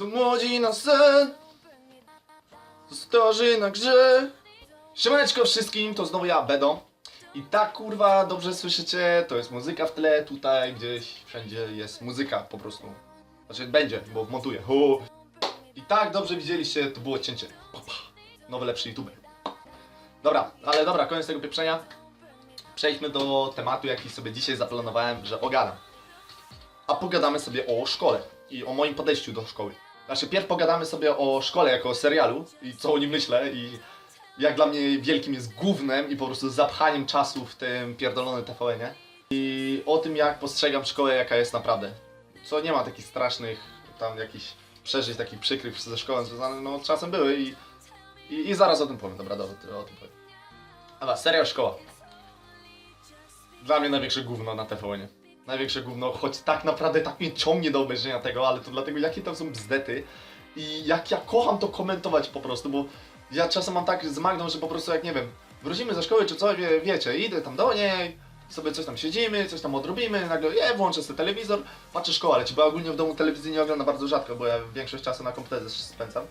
Za młodzi na sen, za starzy na grze. Siemaneczko wszystkim, to znowu ja, Bedo. I tak kurwa, dobrze słyszycie, to jest muzyka w tle, tutaj gdzieś, wszędzie jest muzyka po prostu. Znaczy będzie, bo montuję. Hu. I tak dobrze widzieliście, to było cięcie. Nowy, lepszy youtuber. Dobra, ale dobra, koniec tego pieprzenia. Przejdźmy do tematu, jaki sobie dzisiaj zaplanowałem, że ogadam. A pogadamy sobie o szkole i o moim podejściu do szkoły. Znaczy, pierw pogadamy sobie o szkole jako o serialu i co o nim myślę i jak dla mnie wielkim jest gównem i po prostu zapchaniem czasu w tym pierdolonym TVN-ie. I o tym, jak postrzegam szkołę, jaka jest naprawdę. Co nie ma takich strasznych, tam jakichś przeżyć takich przykrych ze szkołą związanych, no czasem były i, i, i zaraz o tym powiem, dobra, dobra, o tym powiem. Dobra, serial szkoła. Dla mnie największe gówno na TVN-ie. Największe gówno, choć tak naprawdę tak mnie ciągnie do obejrzenia tego, ale to dlatego jakie tam są bzdety i jak ja kocham to komentować po prostu, bo ja czasem mam tak z Magdą, że po prostu jak nie wiem, wrócimy ze szkoły czy coś, wie, wiecie, idę tam do niej, sobie coś tam siedzimy, coś tam odrobimy, nagle je, włączę sobie telewizor, patrzę szkoła leci, bo ja ogólnie w domu telewizji nie oglądam bardzo rzadko, bo ja większość czasu na komputerze spędzam.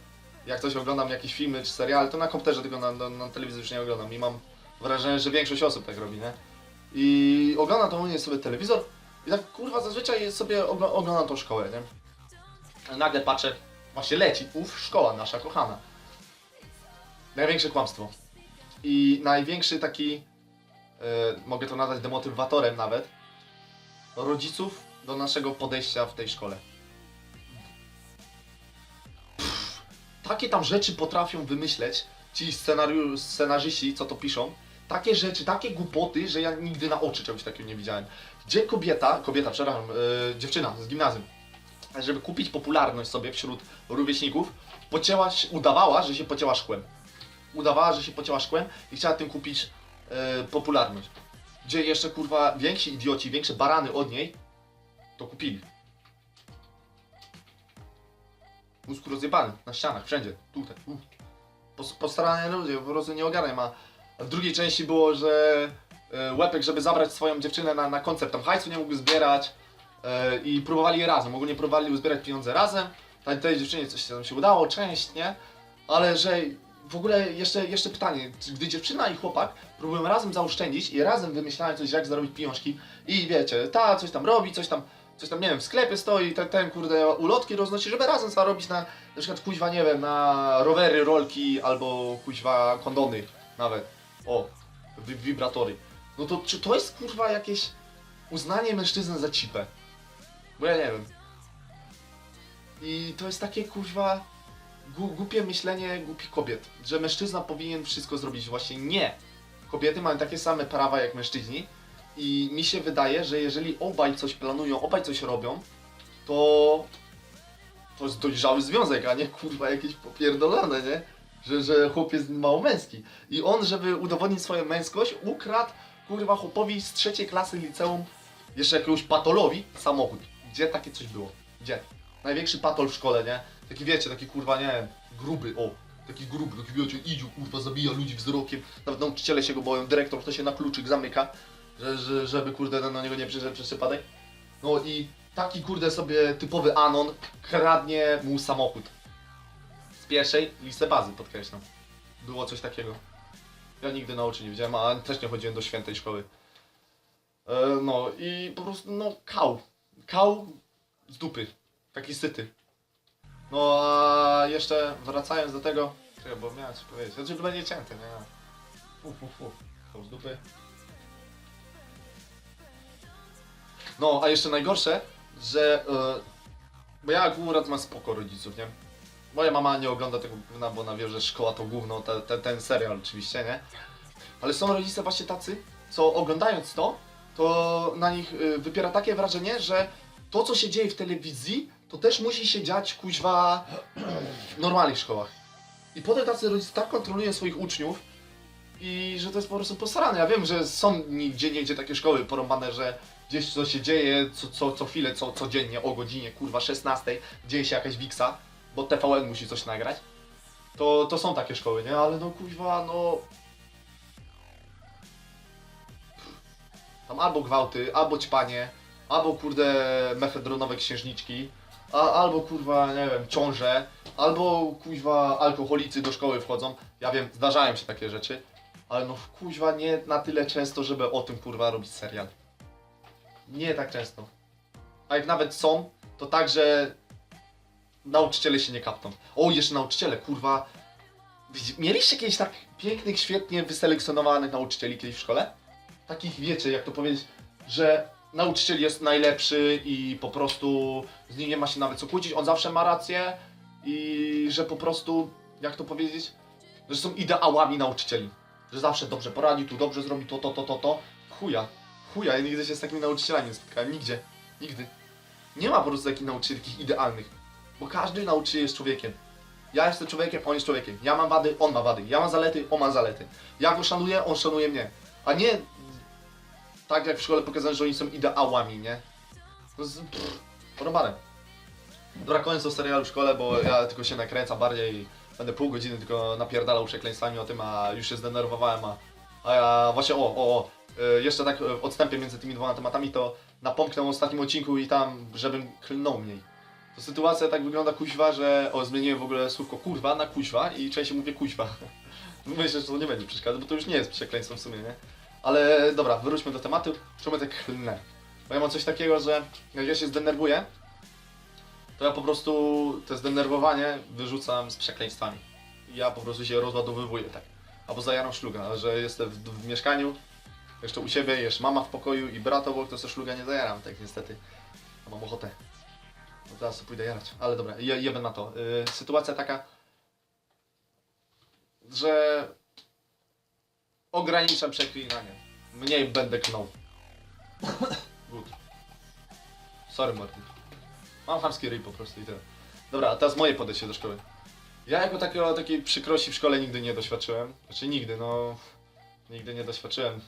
Jak coś oglądam, jakieś filmy czy seriale, to na komputerze, tylko na, na, na telewizji już nie oglądam i mam wrażenie, że większość osób tak robi, nie? I oglądam to u mnie sobie telewizor i tak kurwa zazwyczaj sobie ogl- oglądam tą szkołę, nie? Nagle patrzę, właśnie leci, uf, szkoła nasza kochana. Największe kłamstwo. I największy taki, e, mogę to nazwać demotywatorem nawet, rodziców do naszego podejścia w tej szkole. Pff, takie tam rzeczy potrafią wymyśleć ci scenarzyści, co to piszą. Takie rzeczy, takie głupoty, że ja nigdy na oczy czegoś takiego nie widziałem. Gdzie kobieta, kobieta, przepraszam, e, dziewczyna z gimnazjum, żeby kupić popularność sobie wśród rówieśników, pocięła, udawała, że się pocięła szkłem udawała, że się pocięła szkłem i chciała tym kupić e, popularność. Gdzie jeszcze kurwa więksi idioci, większe barany od niej to kupili. Mózg rozjebany, na ścianach, wszędzie, tutaj. Postarane ludzie, po prostu nie ogarniam. A a w drugiej części było, że Łepek, żeby zabrać swoją dziewczynę na, na koncert, tam hajsu nie mógł zbierać e, i próbowali je razem. Ogólnie próbowali uzbierać pieniądze razem. Tej, tej dziewczynie coś tam się udało, część, nie? Ale że w ogóle jeszcze, jeszcze pytanie, gdy dziewczyna i chłopak próbują razem zaoszczędzić i razem wymyślają coś, jak zarobić pieniążki i wiecie, ta coś tam robi, coś tam, coś tam, nie wiem, w sklepie stoi, ten, ten kurde ulotki roznosi, żeby razem zarobić na, na przykład kuźwa, nie wiem, na rowery, rolki albo kuźwa kondony nawet, o, wi- wibratory. No to czy to jest kurwa jakieś uznanie mężczyzny za cipę? Bo ja nie wiem. I to jest takie kuźwa gu- głupie myślenie głupich kobiet, że mężczyzna powinien wszystko zrobić. Właśnie nie. Kobiety mają takie same prawa jak mężczyźni i mi się wydaje, że jeżeli obaj coś planują, obaj coś robią, to to jest dojrzały związek, a nie kurwa jakieś popierdolone, nie? Że, że chłop jest mało męski. I on, żeby udowodnić swoją męskość, ukradł kurwa chłopowi z trzeciej klasy liceum jeszcze jakiegoś patolowi samochód. Gdzie takie coś było? Gdzie? Największy patol w szkole, nie? Taki wiecie, taki kurwa, nie wiem, gruby, o. Taki gruby, taki wiecie, idzie, kurwa, zabija ludzi wzrokiem. Nawet nauczyciele się go boją, dyrektor to się na kluczyk zamyka, że, że, żeby kurde na niego nie przyszedł przez przypadek. No i taki kurde sobie typowy Anon kradnie mu samochód. Z pierwszej listy bazy, podkreślam. Było coś takiego. Ja nigdy na oczy nie widziałem, a też nie chodziłem do świętej szkoły. E, no i po prostu, no, kał. Kał z dupy. Taki syty. No a jeszcze wracając do tego, czekaj, bo miałem coś powiedzieć, znaczy będzie cięte, nie? Fu, fu, fu. Kał z dupy. No, a jeszcze najgorsze, że, e, bo ja akurat mam spoko rodziców, nie? Moja mama nie ogląda tego gówna, bo ona wie, że szkoła to gówno, te, te, ten serial oczywiście, nie? Ale są rodzice właśnie tacy, co oglądając to, to na nich y, wypiera takie wrażenie, że to, co się dzieje w telewizji, to też musi się dziać kuźwa w normalnych szkołach. I potem tacy rodzice tak kontrolują swoich uczniów i że to jest po prostu posrane. Ja wiem, że są nigdzie, niegdzie takie szkoły porąbane, że gdzieś co się dzieje co, co, co chwilę, co, codziennie o godzinie kurwa 16 dzieje się jakaś wiksa, bo TVN musi coś nagrać. To, to są takie szkoły, nie? Ale no kuźwa, no Tam albo gwałty, albo ćpanie, albo kurde mefedronowe księżniczki, a, albo kurwa, nie wiem, ciąże, albo kuźwa alkoholicy do szkoły wchodzą. Ja wiem, zdarzają się takie rzeczy, ale no kuźwa nie na tyle często, żeby o tym kurwa robić serial. Nie tak często. A jak nawet są, to tak, że nauczyciele się nie kapną. O, jeszcze nauczyciele, kurwa. Mieliście kiedyś tak pięknych, świetnie wyselekcjonowanych nauczycieli kiedyś w szkole? Takich, wiecie, jak to powiedzieć, że nauczyciel jest najlepszy i po prostu z nim nie ma się nawet co kłócić, on zawsze ma rację i że po prostu, jak to powiedzieć, że są ideałami nauczycieli. Że zawsze dobrze poradzi, tu dobrze zrobi to, to, to, to, to. Chuja, chuja, ja nigdy się z takimi nauczycielami nie spotkałem, nigdzie, nigdy. Nie ma po prostu takich nauczycieli takich idealnych, bo każdy nauczyciel jest człowiekiem. Ja jestem człowiekiem, on jest człowiekiem. Ja mam wady, on ma wady. Ja mam zalety, on ma zalety. Ja go szanuję, on szanuje mnie. A nie tak jak w szkole pokazano, że oni są ideałami, nie? No z... Pff. Dobra, koniec o serialu w szkole, bo ja tylko się nakręcam bardziej będę pół godziny tylko napierdalał przekleństwami o tym, a już się zdenerwowałem, a, a ja właśnie, o, o, o, y, jeszcze tak w odstępie między tymi dwoma tematami, to napomknę w ostatnim odcinku i tam, żebym klnął mniej. To sytuacja tak wygląda kuźwa, że o, zmieniłem w ogóle słówko kurwa na kuźwa i częściej mówię kuźwa. Myślę, że to nie będzie przeszkadzać, bo to już nie jest przekleństwo w sumie, nie? Ale dobra, wróćmy do tematu. Czemu tak klnę? Bo ja mam coś takiego, że jak ja się zdenerwuję, to ja po prostu te zdenerwowanie wyrzucam z przekleństwami. Ja po prostu się rozładowywuję tak. Albo zajaram szluga, że jestem w, w mieszkaniu, jeszcze u siebie, jeszcze mama w pokoju i brat obok, to sobie szluga nie zajaram, tak niestety. A mam ochotę. No teraz sobie pójdę jarać. Ale dobra, je, jebę na to. Yy, sytuacja taka, że ograniczam przeklinanie. Mniej będę knął. Good. Sorry Martin. Mam chamski ryj po prostu i tyle. Dobra, a teraz moje podejście do szkoły. Ja jako takiego, takiej przykrości w szkole nigdy nie doświadczyłem. Znaczy nigdy, no... Nigdy nie doświadczyłem.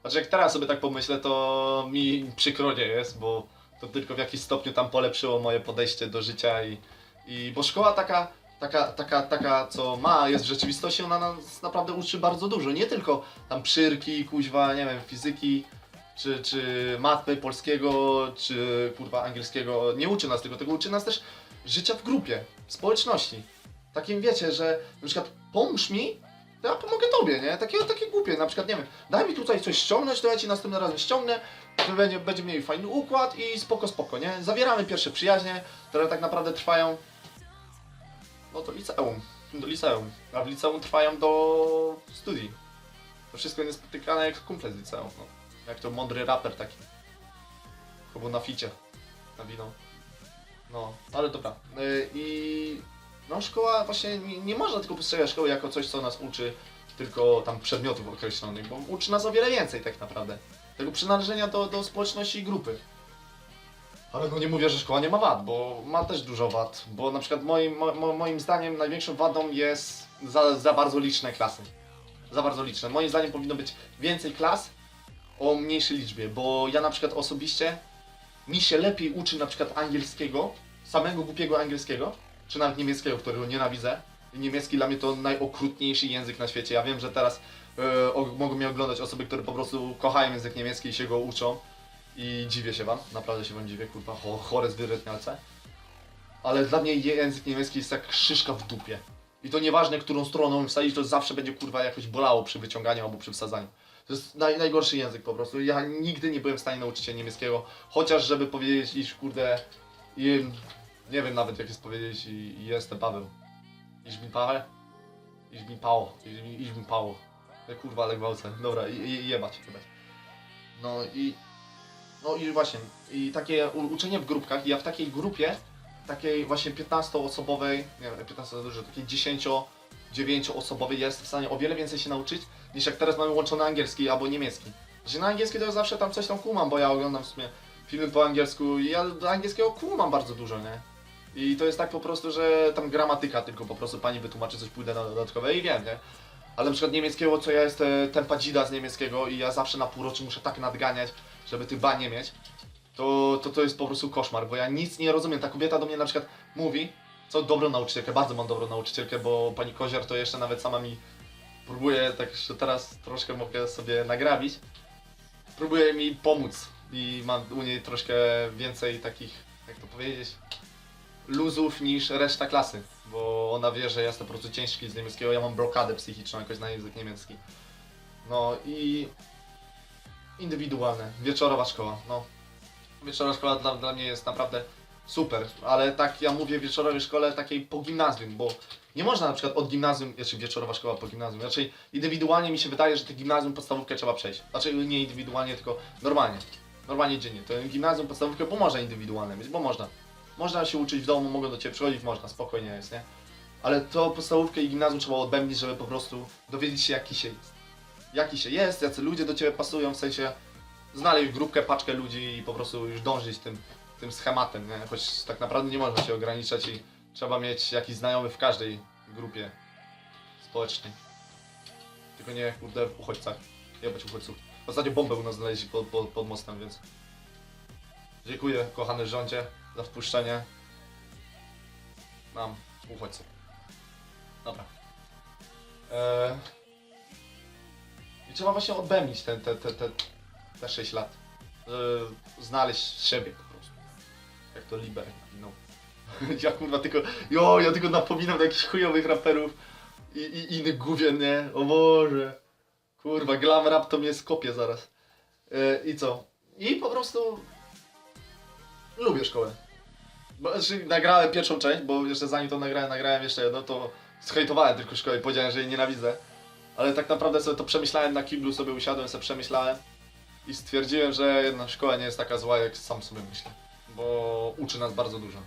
Znaczy jak teraz sobie tak pomyślę, to mi przykro nie jest, bo to tylko w jakiś stopniu tam polepszyło moje podejście do życia i... i bo szkoła taka, taka, taka, taka, co ma, jest w rzeczywistości, ona nas naprawdę uczy bardzo dużo. Nie tylko tam przyrki, kuźwa, nie wiem, fizyki, czy, czy matmy polskiego, czy kurwa angielskiego. Nie uczy nas tego, tego uczy nas też życia w grupie, w społeczności. Takim wiecie, że na przykład pomóż mi, to ja pomogę tobie, nie? Takie, takie głupie, na przykład, nie wiem, daj mi tutaj coś ściągnąć, to ja ci następnym razem ściągnę, to będzie, będzie mieli fajny układ i spoko, spoko, nie? Zawieramy pierwsze przyjaźnie, które tak naprawdę trwają, no do liceum, do liceum, a w liceum trwają do studii. To wszystko niespotykane jak kumple z liceum, no. Jak to mądry raper taki. Chyba na ficie, na wino. No, ale dobra. Yy, I no szkoła właśnie nie, nie można tylko postrzegać szkoły jako coś, co nas uczy tylko tam przedmiotów określonych, bo uczy nas o wiele więcej tak naprawdę. Tego przynależenia do, do społeczności i grupy. Ale no nie mówię, że szkoła nie ma wad, bo ma też dużo wad. Bo na przykład moim, mo, mo, moim zdaniem największą wadą jest za, za bardzo liczne klasy. Za bardzo liczne. Moim zdaniem powinno być więcej klas o mniejszej liczbie, bo ja na przykład osobiście mi się lepiej uczy na przykład angielskiego, samego głupiego angielskiego, czy nawet niemieckiego, którego nienawidzę. Niemiecki dla mnie to najokrutniejszy język na świecie. Ja wiem, że teraz e, mogą mnie oglądać osoby, które po prostu kochają język niemiecki i się go uczą. I dziwię się wam, naprawdę się wam dziwię, kurwa, cho, chore zwyrętnialce. Ale dla mnie język niemiecki jest jak szyszka w dupie. I to nieważne, którą stroną wsadzić, to zawsze będzie kurwa jakoś bolało przy wyciąganiu albo przy wsadzaniu. To jest naj, najgorszy język po prostu. Ja nigdy nie byłem w stanie nauczyć się niemieckiego, chociaż żeby powiedzieć, iż kurde, nie wiem nawet jak jest powiedzieć, i, jestem Paweł. Bin Paweł? Ich bin Paweł. Ich, ich bin Paweł. Ja, Kurwa, ale gwałcę. Dobra, i, jebać, jebać. No i, no i właśnie, i takie uczenie w grupkach, ja w takiej grupie, takiej właśnie 15-osobowej, nie wiem, 15 to dużo, takiej 10 9-osobowej, ja jestem w stanie o wiele więcej się nauczyć, niż jak teraz mamy łączony angielski albo niemiecki. Znaczy na angielski to ja zawsze tam coś tam kumam, bo ja oglądam w sumie filmy po angielsku i ja do angielskiego kumam bardzo dużo, nie? I to jest tak po prostu, że tam gramatyka tylko po prostu pani wytłumaczy coś, pójdę na dodatkowe i wiem, nie? Ale na przykład niemieckiego, co ja jestem tempa dzida z niemieckiego i ja zawsze na półroczu muszę tak nadganiać, żeby tych ba nie mieć, to, to to jest po prostu koszmar, bo ja nic nie rozumiem. Ta kobieta do mnie na przykład mówi, co dobrą nauczycielkę, bardzo mam dobrą nauczycielkę, bo pani Koziar to jeszcze nawet sama mi próbuje, tak że teraz troszkę mogę sobie nagrabić, próbuje mi pomóc i mam u niej troszkę więcej takich, jak to powiedzieć, luzów niż reszta klasy, bo ona wie, że ja jestem po prostu ciężki z niemieckiego, ja mam blokadę psychiczną jakoś na język niemiecki. No i indywidualne, wieczorowa szkoła, no. Wieczorowa szkoła dla, dla mnie jest naprawdę super, ale tak ja mówię wieczorowej szkole takiej po gimnazjum, bo nie można na przykład od gimnazjum, znaczy wieczorowa szkoła po gimnazjum, raczej indywidualnie mi się wydaje, że te gimnazjum, podstawówkę trzeba przejść. Znaczy nie indywidualnie, tylko normalnie. Normalnie dziennie. To gimnazjum, podstawówkę, bo można indywidualne mieć, bo można. Można się uczyć w domu, mogą do Ciebie przychodzić, można, spokojnie jest, nie? Ale to podstawówkę i gimnazjum trzeba odbębnić, żeby po prostu dowiedzieć się jaki się. Jaki się jest, jacy ludzie do Ciebie pasują, w sensie znaleźć grupkę, paczkę ludzi i po prostu już dążyć tym, tym schematem, nie? Choć tak naprawdę nie można się ograniczać i trzeba mieć jakiś znajomy w każdej grupie społecznej. Tylko nie, kurde, w uchodźcach. Jebać uchodźców. Ostatnio bombę u nas znaleźli pod, pod, pod mostem, więc... Dziękuję, kochany rządzie, za wpuszczenie nam uchodźców. Dobra. Eee... I trzeba właśnie odbębnić te, te, te, te, te 6 lat. Żeby znaleźć siebie po prostu. Jak to Liber naginął. ja kurwa tylko, jo, ja tylko napominam do jakichś chujowych raperów i, i innych gówien, nie? O Boże. Kurwa, glam rap to mnie skopie zaraz. E, I co? I po prostu lubię szkołę. Znaczy, nagrałem pierwszą część, bo jeszcze zanim to nagrałem, nagrałem jeszcze jedno, to zhejtowałem tylko szkołę i powiedziałem, że jej nienawidzę. Ale tak naprawdę sobie to przemyślałem na kiblu, sobie usiadłem, sobie przemyślałem i stwierdziłem, że jedna szkoła nie jest taka zła, jak sam sobie myślę. Bo uczy nas bardzo dużo.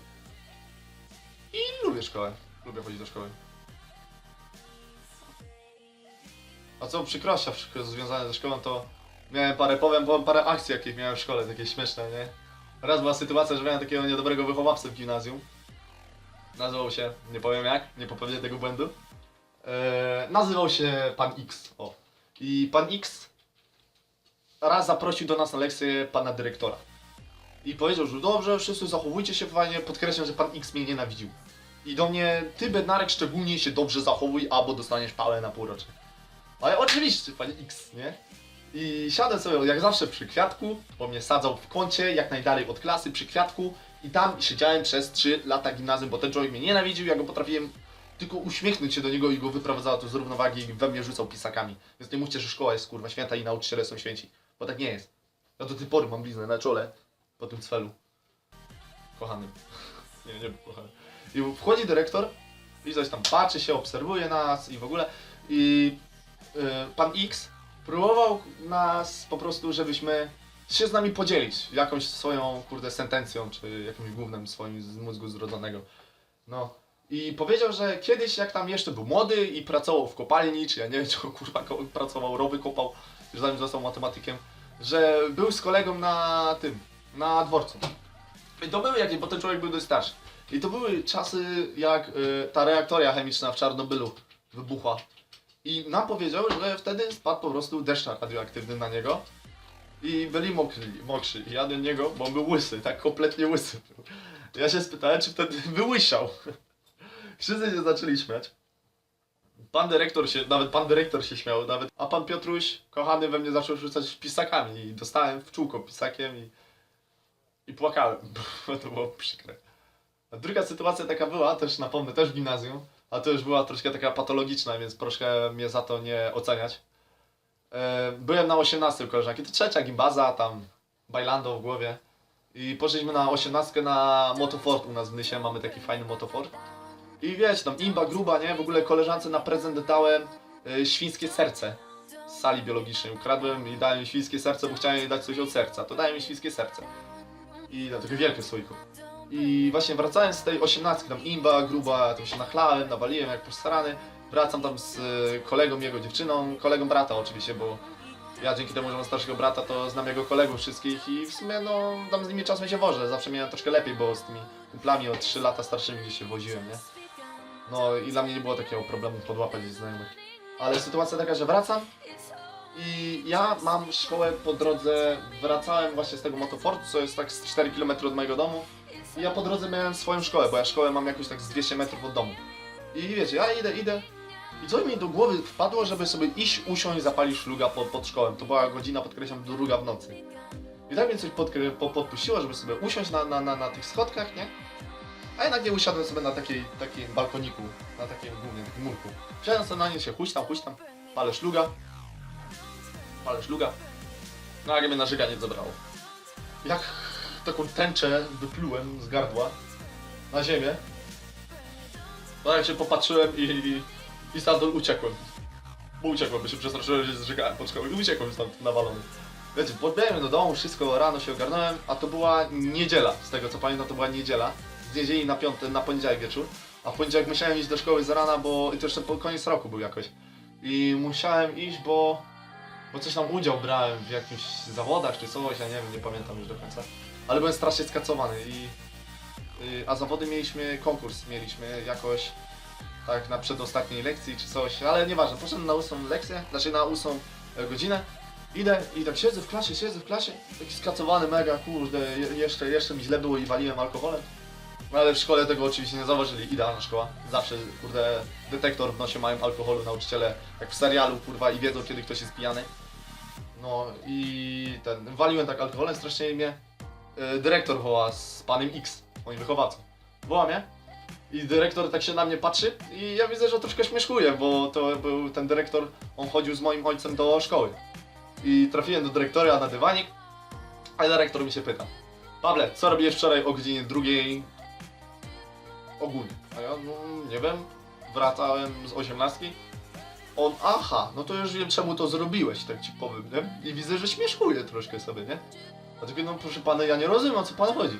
I lubię szkołę. Lubię chodzić do szkoły. A co przykrościa związane ze szkołą, to miałem parę, powiem, powiem parę akcji, jakich miałem w szkole, takie śmieszne, nie? Raz była sytuacja, że miałem takiego niedobrego wychowawcę w gimnazjum. Nazywał się, nie powiem jak, nie popełnię tego błędu. Eee, nazywał się Pan X, o. I Pan X raz zaprosił do nas na lekcję pana dyrektora. I powiedział, że dobrze, wszyscy zachowujcie się fajnie, podkreślam, że pan X mnie nienawidził. I do mnie, ty Bednarek szczególnie się dobrze zachowuj, albo dostaniesz pałę na półrocze. Ale oczywiście, panie X, nie? I siadę sobie jak zawsze przy kwiatku, bo mnie sadzał w kącie, jak najdalej od klasy, przy kwiatku. I tam siedziałem przez 3 lata gimnazjum, bo ten człowiek mnie nienawidził, ja go potrafiłem tylko uśmiechnąć się do niego i go wyprowadzała to z równowagi i we mnie rzucał pisakami. Więc nie mówcie, że szkoła jest kurwa święta i nauczyciele są święci. Bo tak nie jest. Ja do tej pory mam bliznę na czole po tym cfelu. Kochanym. Nie, nie kochany. I wchodzi dyrektor i coś tam patrzy się, obserwuje nas i w ogóle. I y, pan X próbował nas po prostu, żebyśmy się z nami podzielić jakąś swoją, kurde, sentencją, czy jakimś głównym swoim z mózgu zrodzonego. No. I powiedział, że kiedyś jak tam jeszcze był młody i pracował w kopalni, czy ja nie wiem, czy kurwa pracował, rowy kopał, już zanim został matematykiem, że był z kolegą na tym, na dworcu. I to były jakieś, bo ten człowiek był dość starszy. I to były czasy, jak y, ta reaktoria chemiczna w Czarnobylu wybuchła. I nam powiedział, że wtedy spadł po prostu deszcz radioaktywny na niego. I byli mokrzy, mokrzy. Ja do niego, bo on był łysy, tak kompletnie łysy. Ja się spytałem, czy wtedy wyłysiał. Wszyscy się zaczęli śmiać. Pan dyrektor się, nawet pan dyrektor się śmiał, nawet, a pan Piotruś, kochany, we mnie zaczął rzucać pisakami i dostałem w czółko pisakiem i, i płakałem, to było przykre. A druga sytuacja taka była, też napomnę, też w gimnazjum, a to już była troszkę taka patologiczna, więc proszę mnie za to nie oceniać. E, byłem na 18 u koleżanki, to trzecia gimbaza, tam bajlando w głowie. I poszliśmy na 18 na motofort u nas w Nysie, mamy taki fajny motofort. I wiecie, tam imba gruba, nie? W ogóle koleżance na prezent dałem y, świńskie serce z sali biologicznej. Ukradłem i dałem jej świńskie serce, bo chciałem jej dać coś od serca. To dałem jej świńskie serce. I na takie wielkie słoiko. I właśnie wracając z tej osiemnastki, tam imba gruba, tam się nachlałem, nawaliłem jak postarany. Wracam tam z y, kolegą, jego dziewczyną, kolegą brata oczywiście, bo ja dzięki temu, że mam starszego brata, to znam jego kolegów wszystkich i w sumie no tam z nimi czasem się wożę. Zawsze miałem troszkę lepiej, bo z tymi kumplami o 3 lata starszymi gdzieś się woziłem, nie? No i dla mnie nie było takiego problemu podłapać znajomych. Ale sytuacja taka, że wracam i ja mam szkołę po drodze, wracałem właśnie z tego motofortu, co jest tak z 4 km od mojego domu. Ja po drodze miałem swoją szkołę, bo ja szkołę mam jakoś tak z 200 metrów od domu. I wiecie, ja idę, idę. I co mi do głowy wpadło, żeby sobie iść, usiąść, zapalić szluga pod, pod szkołą. To była godzina, podkreślam, druga w nocy. I tak mnie coś podkre- po, podpuściło, żeby sobie usiąść na, na, na, na tych schodkach, nie? A jednak nie usiadłem sobie na takiej, takim balkoniku, na takim głównym murku. Wsiadłem sobie na nie, się huśtam, huśtam, palę szluga, palę szluga. No jak mnie na żyganie zabrało. Jak taką tęczę wyplułem z gardła na ziemię, no jak się popatrzyłem i, i, i stamtąd uciekłem. Bo uciekłem, bo się przestraszyłem, że zżygałem pod szkołą i uciekłem stąd nawalony. Wiecie, podbiegłem do domu, wszystko rano się ogarnąłem, a to była niedziela, z tego co pamiętam to była niedziela. Z niedzieli na piąty, na poniedziałek wieczór. A w poniedziałek musiałem iść do szkoły z rana, bo i to jeszcze po koniec roku był jakoś. I musiałem iść, bo, bo coś tam udział brałem w jakimś zawodach czy coś, ja nie wiem, nie pamiętam już do końca. Ale byłem strasznie skacowany i... y, A zawody mieliśmy, konkurs mieliśmy jakoś tak na przedostatniej lekcji czy coś, ale nieważne, poszedłem na ósmą lekcję, znaczy na ósmą e, godzinę, idę i tak siedzę w klasie, siedzę w klasie, taki skacowany mega, kurde, je, jeszcze, jeszcze mi źle było i waliłem alkoholem. No ale w szkole tego oczywiście nie zauważyli, idealna szkoła. Zawsze, kurde, detektor w nosie mają alkoholu nauczyciele, jak w serialu, kurwa, i wiedzą kiedy ktoś jest pijany. No i ten, waliłem tak alkoholem, strasznie mnie e, dyrektor woła z panem X, moim wychowawcą. Woła mnie i dyrektor tak się na mnie patrzy i ja widzę, że troszkę śmieszkuje, bo to był ten dyrektor, on chodził z moim ojcem do szkoły. I trafiłem do dyrektora na dywanik, a dyrektor mi się pyta. Pawle, co robiłeś wczoraj o godzinie drugiej ogólnie? A ja, no nie wiem, wracałem z osiemnastki. On, aha, no to już wiem czemu to zrobiłeś, tak ci powiem, nie? I widzę, że śmieszkuje troszkę sobie, nie? Dlatego, no proszę pana, ja nie rozumiem o co pan chodzi.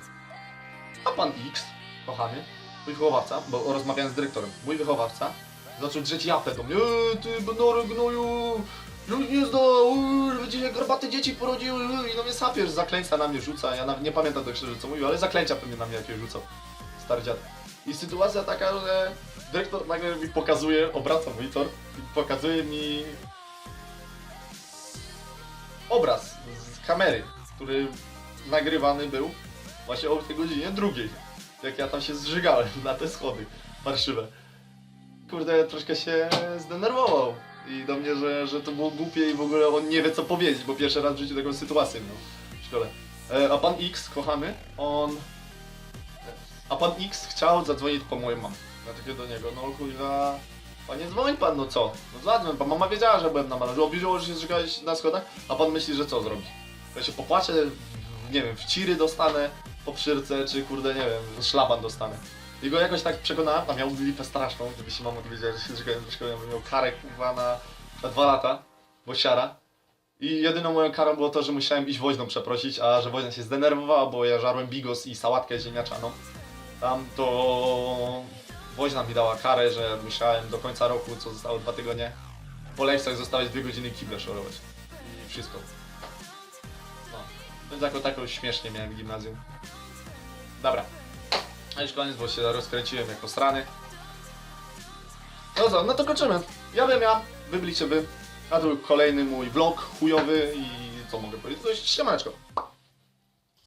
A pan X, kochany, mój wychowawca, bo rozmawiałem z dyrektorem, mój wychowawca zaczął drzeć japę do mnie, eee, ty banory gnoju, już nie zda, eee, będzie garbaty dzieci porodziły eee, i no mnie sapiesz, zaklęcia na mnie rzuca, ja nawet nie pamiętam tak szczerze co mówił, ale zaklęcia pewnie na mnie jakieś rzucał, stary dziad. I sytuacja taka, że dyrektor nagle mi pokazuje, obraca monitor i pokazuje mi obraz z kamery, który nagrywany był właśnie o tej godzinie drugiej jak ja tam się zżygałem na te schody parszywe. Kurde, troszkę się zdenerwował. I do mnie, że, że to było głupie i w ogóle on nie wie co powiedzieć, bo pierwszy raz w życiu taką sytuację miał w szkole. E, a pan X, kochany, on... A pan X chciał zadzwonić po moją mamę. Ja takie do niego, no kurwa... Panie dzwoń pan, no co? No zadzwoń pan, mama wiedziała, że byłem na malarzu, obliżyło, że się zżygałeś na schodach, a pan myśli, że co zrobi? Ja się popłaczę, nie wiem, w ciry dostanę, po przyrce, czy kurde, nie wiem, szlaban dostanę. I go jakoś tak przekonałem, a miał lipę straszną, gdyby się mama dowiedziała, że się zżygałem do szkoły, miał karę kurwa na, na dwa lata, bo siara. I jedyną moją karą było to, że musiałem iść woźną przeprosić, a że woźna się zdenerwowała, bo ja żarłem bigos i sałatkę ziemniaczaną. Tam to woźna mi dała karę, że musiałem do końca roku, co zostało dwa tygodnie, po lekcjach zostawać dwie godziny kible szorować. I wszystko. Więc jako taką śmiesznie miałem gimnazjum. Dobra. A już koniec, bo się rozkręciłem jako strany. No co, no to kończymy. Ja wiem ja, wy byliście wy. A tu kolejny mój vlog chujowy i co mogę powiedzieć? To jest ściemaneczko.